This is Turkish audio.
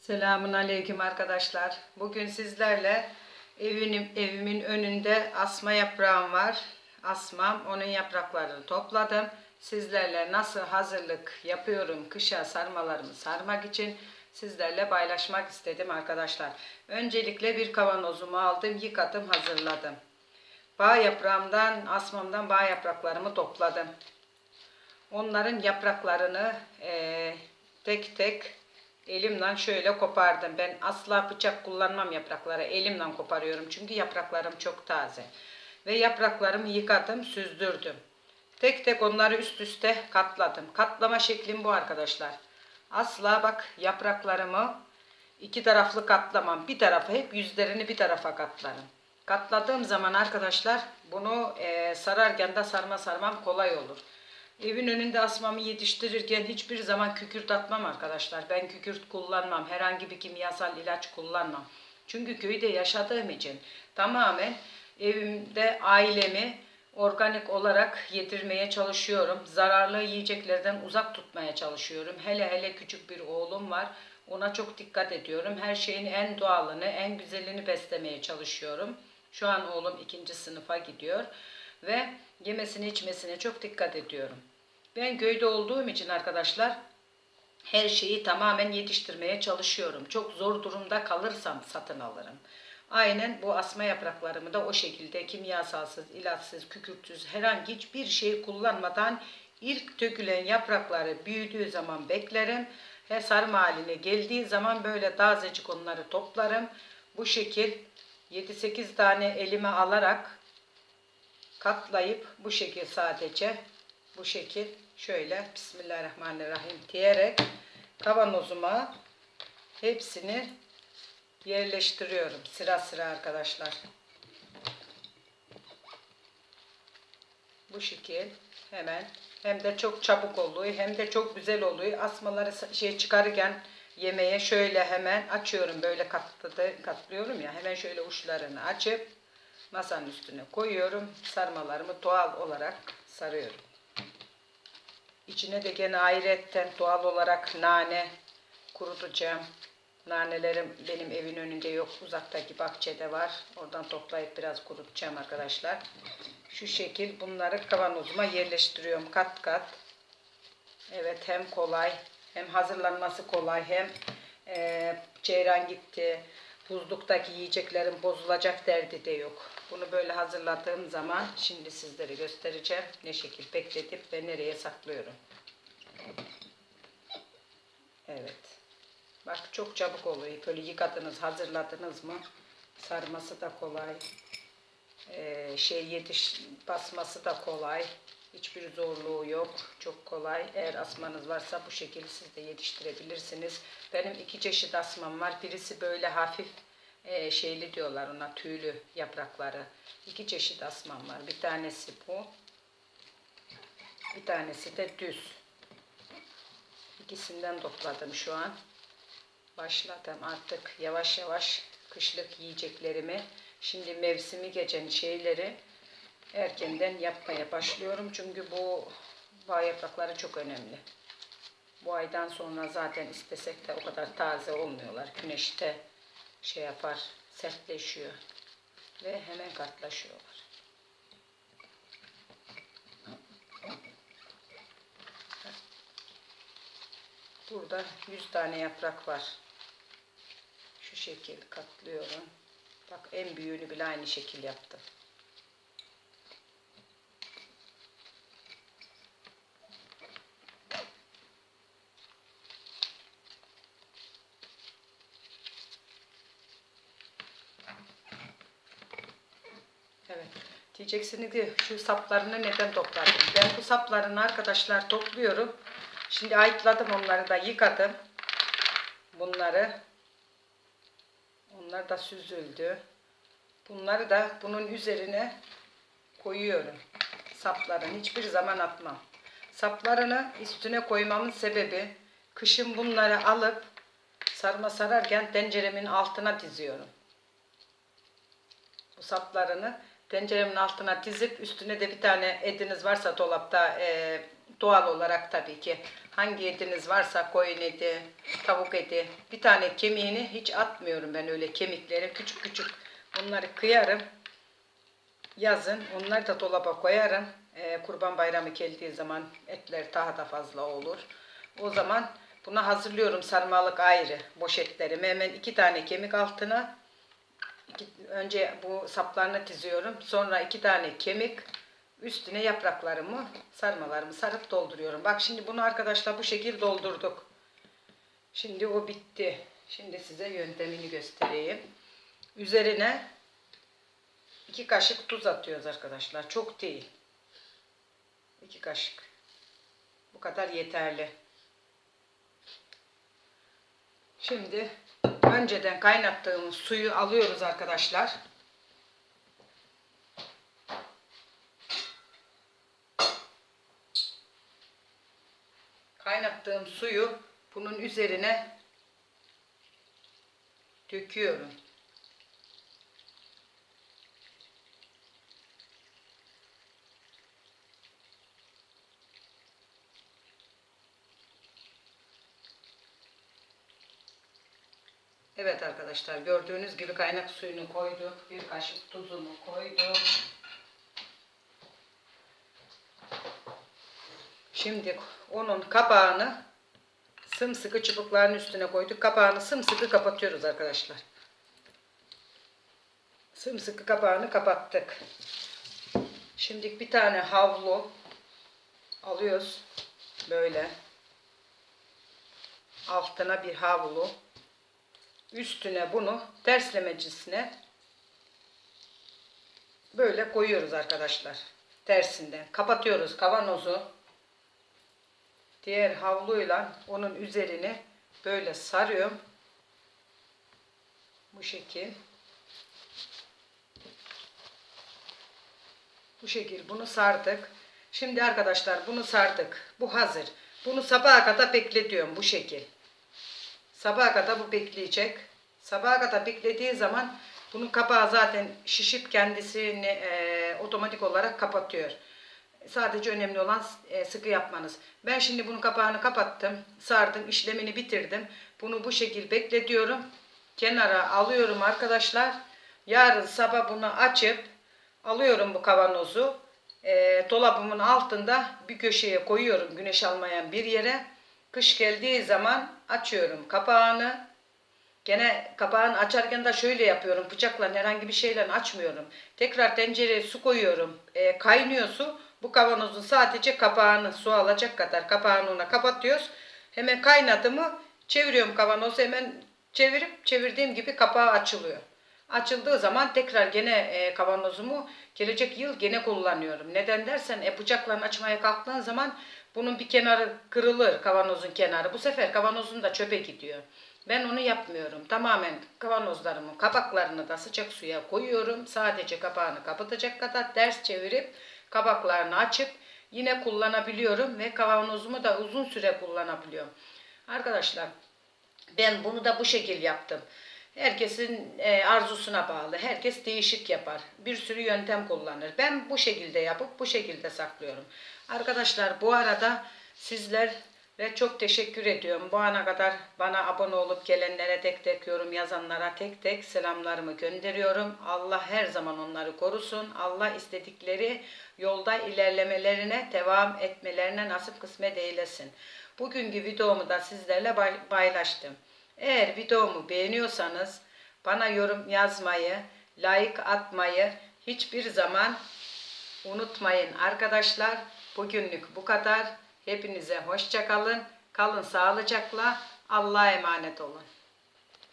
Selamun aleyküm arkadaşlar. Bugün sizlerle evimin, evimin önünde asma yaprağım var. Asmam, onun yapraklarını topladım. Sizlerle nasıl hazırlık yapıyorum kışa sarmalarımı sarmak için sizlerle paylaşmak istedim arkadaşlar. Öncelikle bir kavanozumu aldım, yıkadım, hazırladım. Bağ yaprağımdan, asmamdan bağ yapraklarımı topladım. Onların yapraklarını eee, tek tek elimle şöyle kopardım. Ben asla bıçak kullanmam yapraklara. Elimle koparıyorum çünkü yapraklarım çok taze. Ve yapraklarımı yıkadım, süzdürdüm. Tek tek onları üst üste katladım. Katlama şeklim bu arkadaşlar. Asla bak yapraklarımı iki taraflı katlamam. Bir tarafa hep yüzlerini bir tarafa katlarım. Katladığım zaman arkadaşlar bunu eee, sararken de sarma sarmam kolay olur. Evin önünde asmamı yetiştirirken hiçbir zaman kükürt atmam arkadaşlar. Ben kükürt kullanmam. Herhangi bir kimyasal ilaç kullanmam. Çünkü köyde yaşadığım için tamamen evimde ailemi organik olarak yedirmeye çalışıyorum. Zararlı yiyeceklerden uzak tutmaya çalışıyorum. Hele hele küçük bir oğlum var. Ona çok dikkat ediyorum. Her şeyin en doğalını, en güzelini beslemeye çalışıyorum. Şu an oğlum ikinci sınıfa gidiyor ve yemesine içmesine çok dikkat ediyorum. Ben köyde olduğum için arkadaşlar her şeyi tamamen yetiştirmeye çalışıyorum. Çok zor durumda kalırsam satın alırım. Aynen bu asma yapraklarımı da o şekilde kimyasalsız, ilaçsız, kükürtsüz herhangi hiçbir şey kullanmadan ilk dökülen yaprakları büyüdüğü zaman beklerim. Ve sarma haline geldiği zaman böyle tazecik onları toplarım. Bu şekil 7-8 tane elime alarak katlayıp bu şekil sadece bu şekil şöyle Bismillahirrahmanirrahim diyerek kavanozuma hepsini yerleştiriyorum sıra sıra arkadaşlar. Bu şekil hemen hem de çok çabuk oluyor hem de çok güzel oluyor. Asmaları şey çıkarırken yemeğe şöyle hemen açıyorum böyle katladı, katlıyorum ya hemen şöyle uçlarını açıp masanın üstüne koyuyorum. Sarmalarımı doğal olarak sarıyorum. İçine de gene ayrıyetten doğal olarak nane kurutacağım. Nanelerim benim evin önünde yok. Uzaktaki bahçede var. Oradan toplayıp biraz kurutacağım arkadaşlar. Şu şekil bunları kavanozuma yerleştiriyorum kat kat. Evet hem kolay hem hazırlanması kolay hem e, ceyran gitti. Buzluktaki yiyeceklerin bozulacak derdi de yok. Bunu böyle hazırladığım zaman şimdi sizlere göstereceğim ne şekil bekletip ve nereye saklıyorum. Evet. Bak çok çabuk oluyor. Böyle yıkadınız, hazırladınız mı? Sarması da kolay. Ee, şey yetiş basması da kolay. Hiçbir zorluğu yok. Çok kolay. Eğer asmanız varsa bu şekilde siz de yetiştirebilirsiniz. Benim iki çeşit asmam var. Birisi böyle hafif e, şeyli diyorlar ona tüylü yaprakları. İki çeşit asmam var. Bir tanesi bu. Bir tanesi de düz. İkisinden topladım şu an. Başladım artık yavaş yavaş kışlık yiyeceklerimi. Şimdi mevsimi geçen şeyleri erkenden yapmaya başlıyorum. Çünkü bu bağ yaprakları çok önemli. Bu aydan sonra zaten istesek de o kadar taze olmuyorlar. Güneşte şey yapar, sertleşiyor ve hemen katlaşıyorlar. Burada 100 tane yaprak var. Şu şekil katlıyorum. Bak en büyüğünü bile aynı şekil yaptım. Evet. Diyeceksiniz ki şu saplarını neden topladın? Ben bu saplarını arkadaşlar topluyorum. Şimdi ayıkladım onları da yıkadım. Bunları. Onlar da süzüldü. Bunları da bunun üzerine koyuyorum. Saplarını hiçbir zaman atmam. Saplarını üstüne koymamın sebebi kışın bunları alıp sarma sararken tenceremin altına diziyorum bu saplarını tenceremin altına dizip üstüne de bir tane etiniz varsa dolapta e, doğal olarak tabii ki. Hangi etiniz varsa koyun eti, tavuk eti bir tane kemiğini hiç atmıyorum ben öyle kemikleri. Küçük küçük onları kıyarım yazın onları da dolaba koyarım. E, kurban bayramı geldiği zaman etler daha da fazla olur. O zaman buna hazırlıyorum sarmalık ayrı boş etlerimi. Hemen iki tane kemik altına İki, önce bu saplarını diziyorum. Sonra iki tane kemik üstüne yapraklarımı, sarmalarımı sarıp dolduruyorum. Bak şimdi bunu arkadaşlar bu şekil doldurduk. Şimdi o bitti. Şimdi size yöntemini göstereyim. Üzerine iki kaşık tuz atıyoruz arkadaşlar. Çok değil. İki kaşık. Bu kadar yeterli. Şimdi önceden kaynattığımız suyu alıyoruz arkadaşlar. Kaynattığım suyu bunun üzerine döküyorum. Evet arkadaşlar gördüğünüz gibi kaynak suyunu koyduk. Bir kaşık tuzunu koyduk. Şimdi onun kapağını sımsıkı çubukların üstüne koyduk. Kapağını sımsıkı kapatıyoruz arkadaşlar. Sımsıkı kapağını kapattık. Şimdi bir tane havlu alıyoruz. Böyle. Altına bir havlu üstüne bunu terslemecisine böyle koyuyoruz arkadaşlar. Tersinden. Kapatıyoruz kavanozu. Diğer havluyla onun üzerini böyle sarıyorum. Bu şekil. Bu şekil bunu sardık. Şimdi arkadaşlar bunu sardık. Bu hazır. Bunu sabaha kadar bekletiyorum bu şekil. Sabaha kadar bu bekleyecek. Sabaha kadar beklediği zaman bunun kapağı zaten şişip kendisini e, otomatik olarak kapatıyor. Sadece önemli olan e, sıkı yapmanız. Ben şimdi bunun kapağını kapattım, sardım, işlemini bitirdim. Bunu bu şekil bekletiyorum. Kenara alıyorum arkadaşlar. Yarın sabah bunu açıp alıyorum bu kavanozu. E, dolabımın altında bir köşeye koyuyorum güneş almayan bir yere. Kış geldiği zaman açıyorum kapağını. Gene kapağını açarken de şöyle yapıyorum. Bıçakla herhangi bir şeyle açmıyorum. Tekrar tencereye su koyuyorum. E, kaynıyor su. Bu kavanozun sadece kapağını su alacak kadar kapağını ona kapatıyoruz. Hemen kaynadı mı çeviriyorum kavanozu hemen çevirip çevirdiğim gibi kapağı açılıyor. Açıldığı zaman tekrar gene e, kavanozumu gelecek yıl gene kullanıyorum. Neden dersen e, bıçakla açmaya kalktığın zaman bunun bir kenarı kırılır kavanozun kenarı. Bu sefer kavanozun da çöpe gidiyor. Ben onu yapmıyorum. Tamamen kavanozlarımın kapaklarını da sıcak suya koyuyorum. Sadece kapağını kapatacak kadar ters çevirip kapaklarını açıp yine kullanabiliyorum ve kavanozumu da uzun süre kullanabiliyorum. Arkadaşlar ben bunu da bu şekil yaptım. Herkesin e, arzusuna bağlı. Herkes değişik yapar. Bir sürü yöntem kullanır. Ben bu şekilde yapıp bu şekilde saklıyorum. Arkadaşlar bu arada sizler çok teşekkür ediyorum. Bu ana kadar bana abone olup gelenlere tek tek yorum yazanlara tek tek selamlarımı gönderiyorum. Allah her zaman onları korusun. Allah istedikleri yolda ilerlemelerine, devam etmelerine nasip kısmet eylesin. Bugünkü videomu da sizlerle paylaştım. Eğer videomu beğeniyorsanız bana yorum yazmayı, like atmayı hiçbir zaman unutmayın arkadaşlar. Bugünlük bu kadar. Hepinize hoşça kalın. Kalın sağlıcakla. Allah'a emanet olun.